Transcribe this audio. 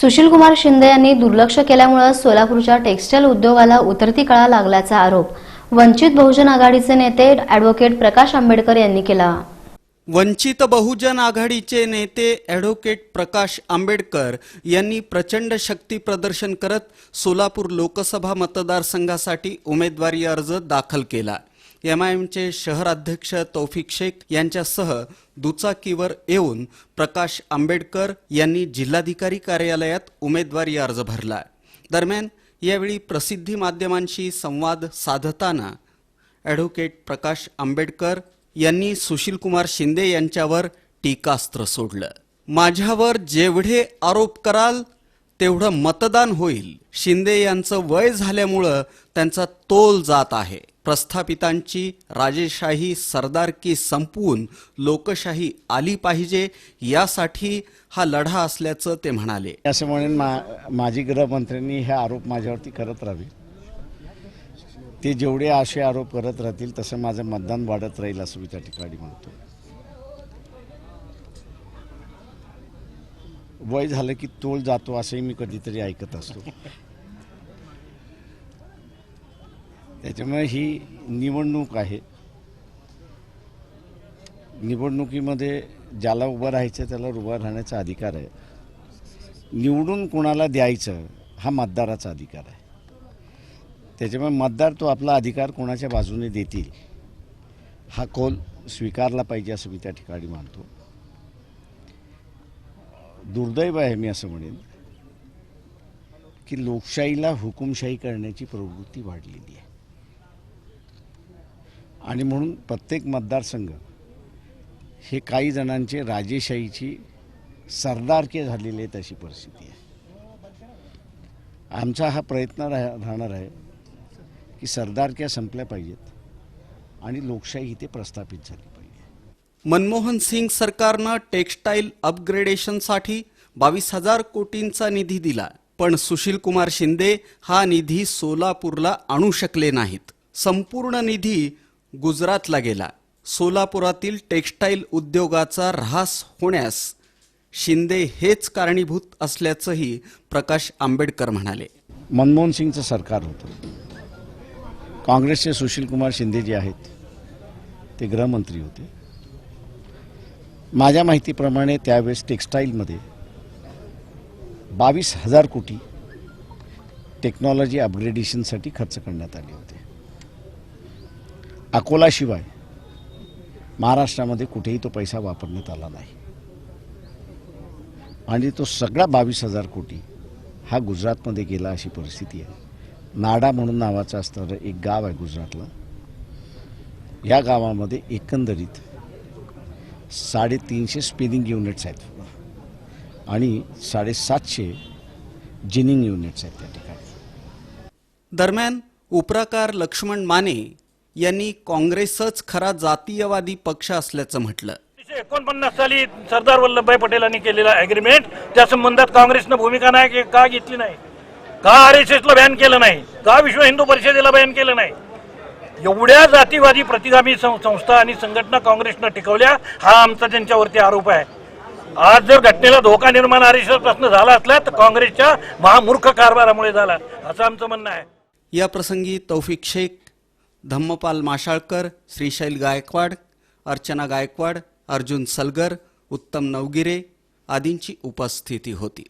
सुशीलकुमार शिंदे यांनी दुर्लक्ष केल्यामुळे सोलापूरच्या टेक्स्टाईल उद्योगाला उतरती कळा लागल्याचा आरोप वंचित बहुजन आघाडीचे नेते ॲडव्होकेट प्रकाश आंबेडकर यांनी केला. वंचित बहुजन आघाडीचे नेते ॲडव्होकेट प्रकाश आंबेडकर यांनी प्रचंड शक्ती प्रदर्शन करत सोलापूर लोकसभा मतदारसंघासाठी उमेदवारी अर्ज दाखल केला. एम आय एमचे शहराध्यक्ष तौफिक शेख यांच्यासह दुचाकीवर येऊन प्रकाश आंबेडकर यांनी जिल्हाधिकारी कार्यालयात उमेदवारी अर्ज भरला. दरम्यान यावेळी प्रसिद्धी माध्यमांशी संवाद साधताना ॲडव्होकेट प्रकाश आंबेडकर यांनी सुशीलकुमार शिंदे यांच्यावर टीकास्त्र सोडलं. माझ्यावर जेवढे आरोप कराल तेवढं मतदान होईल. शिंदे यांचं वय झाल्यामुळं त्यांचा तोल जात आहे. प्रस्थापितांची राजेशाही सरदारकी संपवून लोकशाही आली पाहिजे यासाठी हा लढा असल्याचं ते म्हणाले. असं म्हणून मा माजी गृहमंत्र्यांनी हे आरोप माझ्यावरती करत राहावे. ते जेवढे असे आरोप करत राहतील तसं माझं मतदान वाढत राहील असं मी त्या ठिकाणी म्हणतो. वय झालं की तोल जातो असंही मी कधीतरी ऐकत असतो. त्याच्यामुळे ही निवडणूक आहे. निवडणुकीमध्ये ज्याला उभं राहायचं त्याला उभं राहण्याचा अधिकार आहे. निवडून कोणाला द्यायचं हा मतदाराचा अधिकार आहे. त्याच्यामुळे मतदार तो आपला अधिकार कोणाच्या बाजूने देतील हा कौल स्वीकारला पाहिजे असं मी त्या ठिकाणी मानतो. दुर्दैव आहे मी असं म्हणेन की लोकशाहीला हुकुमशाही करण्याची प्रवृत्ती वाढलेली आहे. आणि म्हणून प्रत्येक मतदारसंघ हे काही जणांचे राजेशाहीची सरदारके झालेली आहेत अशी परिस्थिती आहे. आमचा हा प्रयत्न राह राहणार आहे की सरदारक्या संपल्या पाहिजेत आणि लोकशाही इथे प्रस्थापित झाली. मनमोहन सिंग सरकारनं टेक्स्टाईल अपग्रेडेशनसाठी बावीस हजार कोटींचा निधी दिला. पण सुशील कुमार शिंदे हा निधी सोलापूरला आणू शकले नाहीत. संपूर्ण निधी गुजरातला गेला. सोलापुरातील टेक्स्टाईल उद्योगाचा ऱ्हास होण्यास शिंदे हेच कारणीभूत असल्याचंही प्रकाश आंबेडकर म्हणाले. मनमोहन सिंगचं सरकार होतं. काँग्रेसचे सुशीलकुमार शिंदे जे आहेत ते गृहमंत्री होते. माझ्या माहितीप्रमाणे त्यावेळेस टेक्स्टाईलमध्ये बावीस हजार कोटी टेक्नॉलॉजी अपग्रेडेशनसाठी खर्च करण्यात आले होते. अकोलाशिवाय महाराष्ट्रामध्ये कुठेही तो पैसा वापरण्यात आला नाही. आणि तो सगळा बावीस हजार कोटी हा गुजरातमध्ये गेला अशी परिस्थिती आहे. नाडा म्हणून नावाचं असणारं एक गाव आहे गुजरातला. या गावामध्ये एकंदरीत साडेतीनशे स्पिनिंग युनिट्स आहेत. आणि साडेसातशे जिनिंग युनिट्स आहेत त्या ठिकाणी. दरम्यान उपराकार लक्ष्मण माने यांनी काँग्रेसच खरा जातीयवादी पक्ष असल्याचं म्हटलं. एकोणपन्नास साली सरदार वल्लभभाई पटेलांनी केलेला अग्रीमेंट त्या संबंधात काँग्रेसनं भूमिका नाही के- का घेतली नाही? का आर एस एसला बॅन केलं नाही? का विश्व हिंदू परिषदेला बॅन केलं नाही? एवढ्या जातीवादी प्रतिगामी सं- संस्था आणि संघटना काँग्रेसनं टिकवल्या हा आमचा त्यांच्यावरती आरोप आहे. आज जर घटनेला धोका निर्माण आरेशा प्रश्न झाला असला तर काँग्रेसच्या महामूर्ख कारभारामुळे झाला. असं आमचं म्हणणं आहे. या प्रसंगी तौफिक शेख धम्मपाल माशाळकर श्रीशैल गायकवाड अर्चना गायकवाड अर्जुन सलगर उत्तम नवगिरे आदींची उपस्थिती होती.